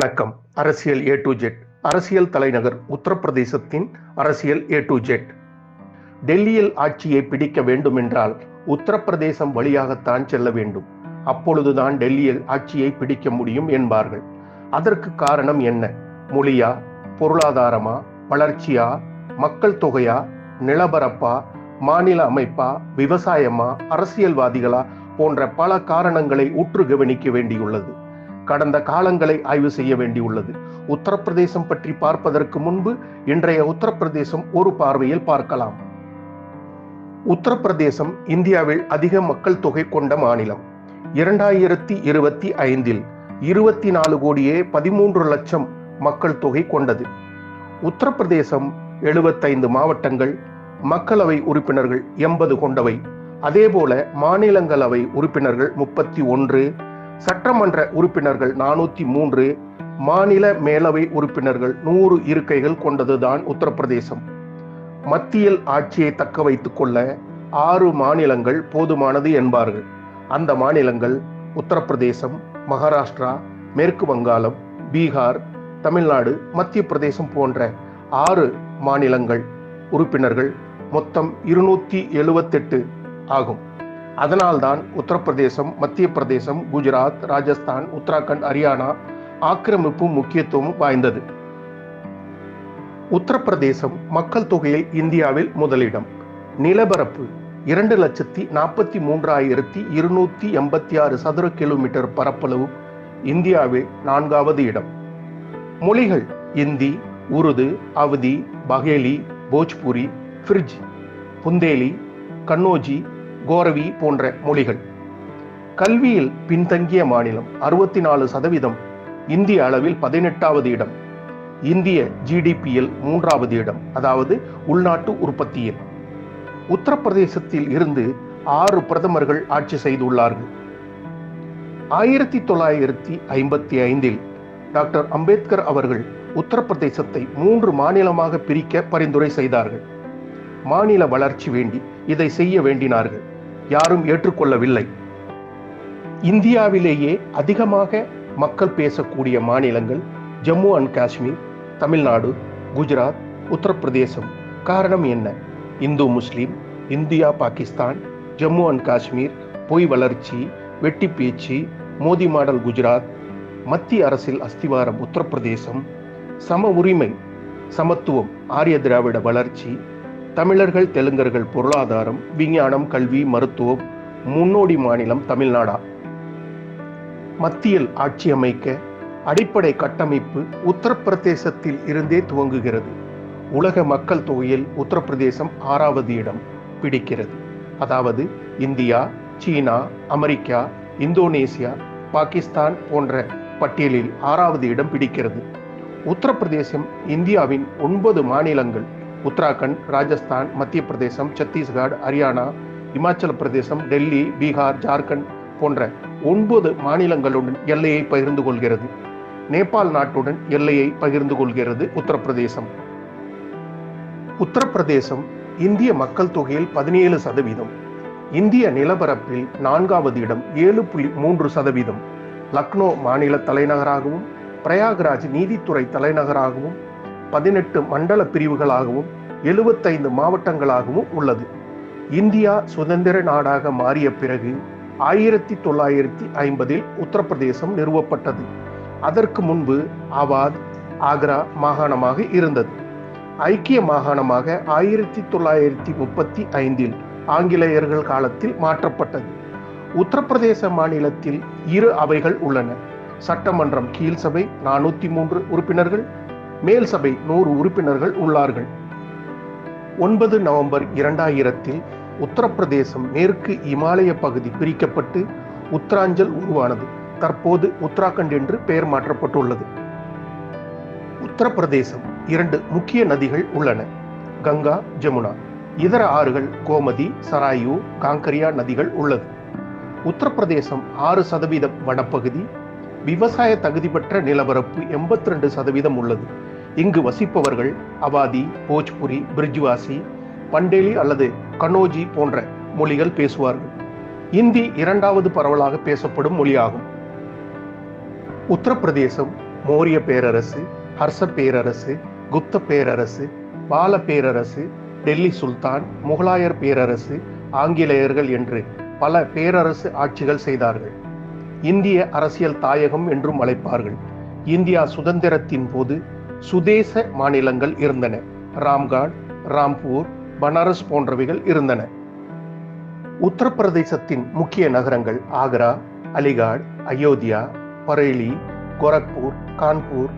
வணக்கம். அரசியல் ஏ to jet அரசியல் தலைநகர் உத்தரப்பிரதேசத்தின் அரசியல் ஏ டு ஜெட் டெல்லியில் ஆட்சியை பிடிக்க வேண்டுமென்றால் உத்தரப்பிரதேசம் வழியாகத்தான் செல்ல வேண்டும். அப்பொழுதுதான் டெல்லியில் ஆட்சியை பிடிக்க முடியும் என்பார்கள். அதற்கு காரணம் என்ன? மொழியா? பொருளாதாரமா? வளர்ச்சியா? மக்கள் தொகையா? நிலப்பரப்பா மாநில அமைப்பா? விவசாயமா? அரசியல்வாதிகளா? போன்ற பல காரணங்களை உற்று கவனிக்க வேண்டியுள்ளது. கடந்த காலங்களை ஆய்வு செய்ய வேண்டியுள்ளது. உத்தரப்பிரதேசம் பற்றி பார்ப்பதற்கு முன்பு இன்றைய உத்தரப்பிரதேசம் ஒரு பார்வையில் பார்க்கலாம். உத்தரப்பிரதேசம் இந்தியாவில் அதிக மக்கள் தொகை கொண்ட மாநிலம். இரண்டாயிரத்தி இருபத்தி ஐந்தில் இருபத்தி நாலு கோடியே பதிமூன்று லட்சம் மக்கள் தொகை கொண்டது. உத்தரப்பிரதேசம் எழுபத்தைந்து மாவட்டங்கள் மக்களவை உறுப்பினர்கள் எண்பது கொண்டவை. அதேபோல மாநிலங்களவை உறுப்பினர்கள் முப்பத்தி ஒன்று சட்டமன்ற உறுப்பினர்கள் நானூத்தி மூன்று மாநில மேலவை உறுப்பினர்கள் நூறு இருக்கைகள் கொண்டதுதான் உத்தரப்பிரதேசம். மத்தியில் ஆட்சியை தக்க வைத்துக் கொள்ள ஆறு மாநிலங்கள் போதுமானது என்பார்கள். அந்த மாநிலங்கள் உத்தரப்பிரதேசம் மகாராஷ்டிரா மேற்கு வங்காளம் பீகார் தமிழ்நாடு மத்திய பிரதேசம் போன்ற ஆறு மாநிலங்கள் உறுப்பினர்கள் மொத்தம் இருநூத்தி எழுபத்தெட்டு ஆகும். அதனால்தான் உத்தரப்பிரதேசம் மத்திய பிரதேசம் குஜராத் ராஜஸ்தான் உத்தராகண்ட் ஹரியானா ஆக்கிரமிப்பு முக்கியத்துவம் வாய்ந்தது. உத்தரப்பிரதேசம் மக்கள் தொகையில் இந்தியாவில் முதலிடம். நிலப்பரப்பு இரண்டு லட்சத்தி நாற்பத்தி மூன்றாயிரத்தி இருநூத்தி எண்பத்தி ஆறு சதுர கிலோமீட்டர் பரப்பளவு இந்தியாவில் நான்காவது இடம். மொழிகள் இந்தி உருது அவதி பகேலி போஜ்புரி ஃப்ரிஜ் புந்தேலி கன்னோஜி கோரவி போன்ற மொழிகள். கல்வியில் பின்தங்கிய மாநிலம் அறுபத்தி நாலு சதவீதம் இந்திய அளவில் பதினெட்டாவது இடம். இந்திய ஜிடிபியில் மூன்றாவது இடம் அதாவது உள்நாட்டு உற்பத்தியில். உத்தரப்பிரதேசத்தில் இருந்து ஆறு பிரதமர்கள் ஆட்சி செய்துள்ளார்கள். ஆயிரத்தி தொள்ளாயிரத்தி ஐம்பத்தி ஐந்தில் டாக்டர் அம்பேத்கர் அவர்கள் உத்தரப்பிரதேசத்தை மூன்று மாநிலமாக பிரிக்க பரிந்துரை செய்தார்கள். மாநில வளர்ச்சி வேண்டி இதை செய்ய வேண்டினார்கள். யாரும் ஏற்றுக்கொள்ளவில்லை. இந்தியாவிலேயே அதிகமாக மக்கள் பேசக்கூடிய மாநிலங்கள் ஜம்மு அண்ட் காஷ்மீர் தமிழ்நாடு குஜராத் உத்தரப்பிரதேசம். காரணம் என்ன? Hindu Muslim India Pakistan Jammu and Kashmir பொய் வளர்ச்சி வெட்டி பேச்சு மோதி மாடல் குஜராத் மத்திய அரசில் அஸ்திவாரம் உத்தரப்பிரதேசம் சம உரிமை சமத்துவம் ஆரிய திராவிட வளர்ச்சி தமிழர்கள் தெலுங்கர்கள் பொருளாதாரம் விஞ்ஞானம் கல்வி மருத்துவம் முன்னோடி மாநிலம் தமிழ்நாடா? மத்தியில் ஆட்சி அமைக்க அடிப்படை கட்டமைப்பு உத்தரப்பிரதேசத்தில் இருந்தே துவங்குகிறது. உலக மக்கள் தொகையில் உத்தரப்பிரதேசம் ஆறாவது இடம் பிடிக்கிறது. அதாவது India China America Indonesia Pakistan போன்ற பட்டியலில் ஆறாவது இடம் பிடிக்கிறது. உத்தரப்பிரதேசம் இந்தியாவின் ஒன்பது மாநிலங்கள் உத்தராகண்ட் ராஜஸ்தான் மத்திய பிரதேசம் சத்தீஸ்கர் ஹரியானா இமாச்சல பிரதேசம் டெல்லி பீகார் ஜார்க்கண்ட் போன்ற ஒன்பது மாநிலங்களுடன் எல்லையை பகிர்ந்து கொள்கிறது. நேபாள் நாட்டுடன் எல்லையை பகிர்ந்து கொள்கிறது உத்தரப்பிரதேசம். உத்தரப்பிரதேசம் இந்திய மக்கள் தொகையில் பதினேழு சதவீதம். இந்திய நிலப்பரப்பில் நான்காவது இடம் ஏழு புள்ளி மூன்று சதவீதம். லக்னோ மாநில தலைநகராகவும் பிரயாக்ராஜ் நீதித்துறை தலைநகராகவும் பதினெட்டு மண்டல பிரிவுகளாகவும் எழுபத்தைந்து மாவட்டங்களாகவும் உள்ளது. இந்தியா சுதந்திர நாடாக மாறிய பிறகு ஆயிரத்தி தொள்ளாயிரத்தி ஐம்பதில் உத்தரப்பிரதேசம் நிறுவப்பட்டது. அதற்கு முன்பு ஆவாத் ஆக்ரா மாகாணமாக இருந்தது. ஐக்கிய மாகாணமாக ஆயிரத்தி தொள்ளாயிரத்தி முப்பத்தி ஐந்தில் ஆங்கிலேயர்கள் காலத்தில் மாற்றப்பட்டது. உத்தரப்பிரதேச மாநிலத்தில் இரு அவைகள் உள்ளன. சட்டமன்றம் கீழ் சபை நானூத்தி மூன்று உறுப்பினர்கள் மேல் சபை நூறு உறுப்பினர்கள் உள்ளார்கள். ஒன்பது நவம்பர் இரண்டாயிரத்தில் உத்தரப்பிரதேசம் மேற்கு இமாலய பகுதி பிரிக்கப்பட்டு உத்தராஞ்சல் உருவானது. தற்போது உத்தராகண்ட் என்று பெயர் மாற்றப்பட்டுள்ளது. உத்தரப்பிரதேசம் இரண்டு முக்கிய நதிகள் உள்ளன. கங்கா ஜமுனா. இதர ஆறுகள் கோமதி சராயு காங்கரியா நதிகள் உள்ளது. உத்தரப்பிரதேசம் ஆறு சதவீதம் வனப்பகுதி. விவசாய தகுதி பெற்ற நிலப்பரப்பு எண்பத்தி ரெண்டு சதவீதம் உள்ளது. இங்கு வசிப்பவர்கள் அவாதி போஜ்புரி பிரிஜ்வாசி பண்டேலி அல்லது கனோஜி போன்ற மொழிகள் பேசுவார்கள். இந்தி இரண்டாவது பரவலாக பேசப்படும் மொழியாகும். உத்தரப்பிரதேசம் மௌரிய பேரரசு ஹர்ஷ பேரரசு குப்த பேரரசு பால பேரரசு டெல்லி சுல்தான் முகலாயர் பேரரசு ஆங்கிலேயர்கள் என்று பல பேரரசு ஆட்சிகள் செய்தார்கள். இந்திய அரசியல் தாயகம் என்றும் அழைப்பார்கள். இந்தியா சுதந்திரத்தின் போது சுதேச மாநிலங்கள் இருந்தன. ராம்காட் ராம்பூர் பனாரஸ் போன்றவைகள் இருந்தன. உத்தரப்பிரதேசத்தின் முக்கிய நகரங்கள் ஆக்ரா அலிகாட் அயோத்தியா பரேலி கோரக்பூர் கான்பூர்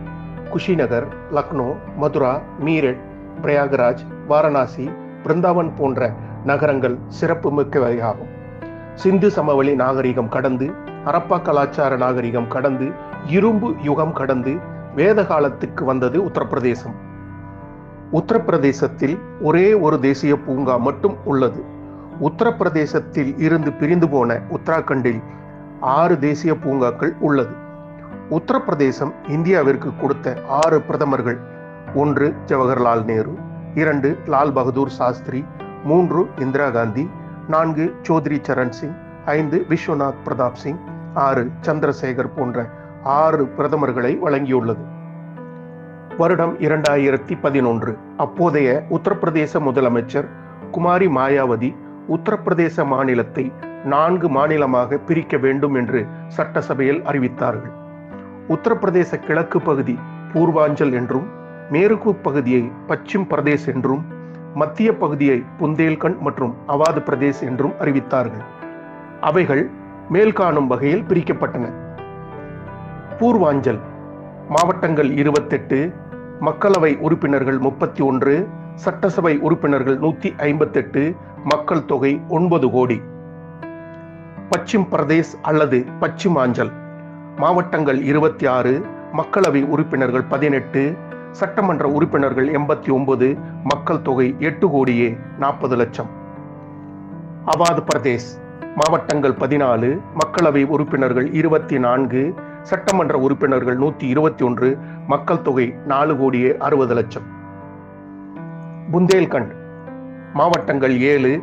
குஷிநகர் லக்னோ மதுரா மீரட் பிரயாகராஜ் வாரணாசி பிருந்தாவன் போன்ற நகரங்கள் சிறப்பு மிக்கவையாகும். சிந்து சமவெளி நாகரிகம் கடந்து ஹரப்பா கலாச்சார நாகரிகம் கடந்து இரும்பு யுகம் கடந்து வேத காலத்துக்கு வந்தது உத்தரப்பிரதேசம். உத்தரப்பிரதேசத்தில் ஒரே ஒரு தேசிய பூங்கா மட்டும் உள்ளது. உத்தரப்பிரதேசத்தில் இருந்து பிரிந்து போன உத்தராகண்டில் ஆறு தேசிய பூங்காக்கள் உள்ளது. உத்தரப்பிரதேசம் இந்தியாவிற்கு கொடுத்த ஆறு பிரதமர்கள் ஒன்று ஜவஹர்லால் நேரு இரண்டு லால் பகதூர் சாஸ்திரி மூன்று இந்திரா காந்தி நான்கு சௌத்ரி சரண் சிங் ஐந்து விஸ்வநாத் பிரதாப் சிங் ஆறு சந்திரசேகர் போன்ற ஆறு பிரதமர்களை வழங்கியுள்ளது. வருடம் இரண்டாயிரத்தி பதினொன்று. அப்போதைய உத்தரப்பிரதேச முதலமைச்சர் குமாரி மாயாவதி உத்தரப்பிரதேச மாநிலத்தை நான்கு மாநிலமாக பிரிக்க வேண்டும் என்று சட்டசபையில் அறிவித்தார்கள். உத்தரப்பிரதேச கிழக்கு பகுதி பூர்வாஞ்சல் என்றும் மேற்கு பகுதியை பச்சிம் பிரதேஷ் என்றும் மத்திய பகுதியை புந்தேல்கண்ட் மற்றும் அவாது பிரதேஷ் என்றும் அறிவித்தார்கள். அவைகள் மேல்காணும் வகையில் பிரிக்கப்பட்டன. பூர்வாஞ்சல் மாவட்டங்கள் இருபத்தெட்டு மக்களவை உறுப்பினர்கள் முப்பத்தி ஒன்று சட்டசபை உறுப்பினர்கள் நூத்தி ஐம்பத்தெட்டு மக்கள் தொகை ஒன்பது கோடி. பச்சிம் பிரதேஷ் அல்லது பச்சிமாஞ்சல் மாவட்டங்கள் இருபத்தி ஆறு மக்களவை உறுப்பினர்கள் பதினெட்டு சட்டமன்ற உறுப்பினர்கள் எண்பத்தி ஒன்பது மக்கள் தொகை எட்டு கோடியே நாற்பது லட்சம். அவாது பிரதேஷ் மாவட்டங்கள் பதினாலு மக்களவை உறுப்பினர்கள் இருபத்தி நான்கு சட்டமன்ற உறுப்பினர்கள் நூத்தி இருபத்தி ஒன்று மக்கள் தொகை நாலு கோடியே அறுபது லட்சம். புந்தேல்கண்ட் மாவட்டங்கள் ஏழு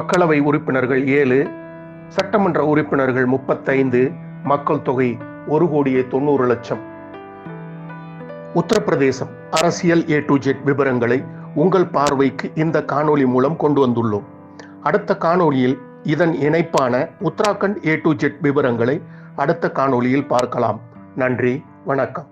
மக்களவை உறுப்பினர்கள் ஏழு சட்டமன்ற உறுப்பினர்கள் முப்பத்தைந்து மக்கள் தொகை ஒரு கோடியே தொண்ணூறு லட்சம். உத்தரப்பிரதேசம் அரசியல் ஏ டு ஜெட் விவரங்களை உங்கள் பார்வைக்கு இந்த காணொளி மூலம் கொண்டு வந்துள்ளோம். அடுத்த காணொளியில் இதன் இணைப்பான உத்தராகண்ட் ஏ டு ஜெட் விவரங்களை அடுத்த காணொளியில் பார்க்கலாம். நன்றி வணக்கம்.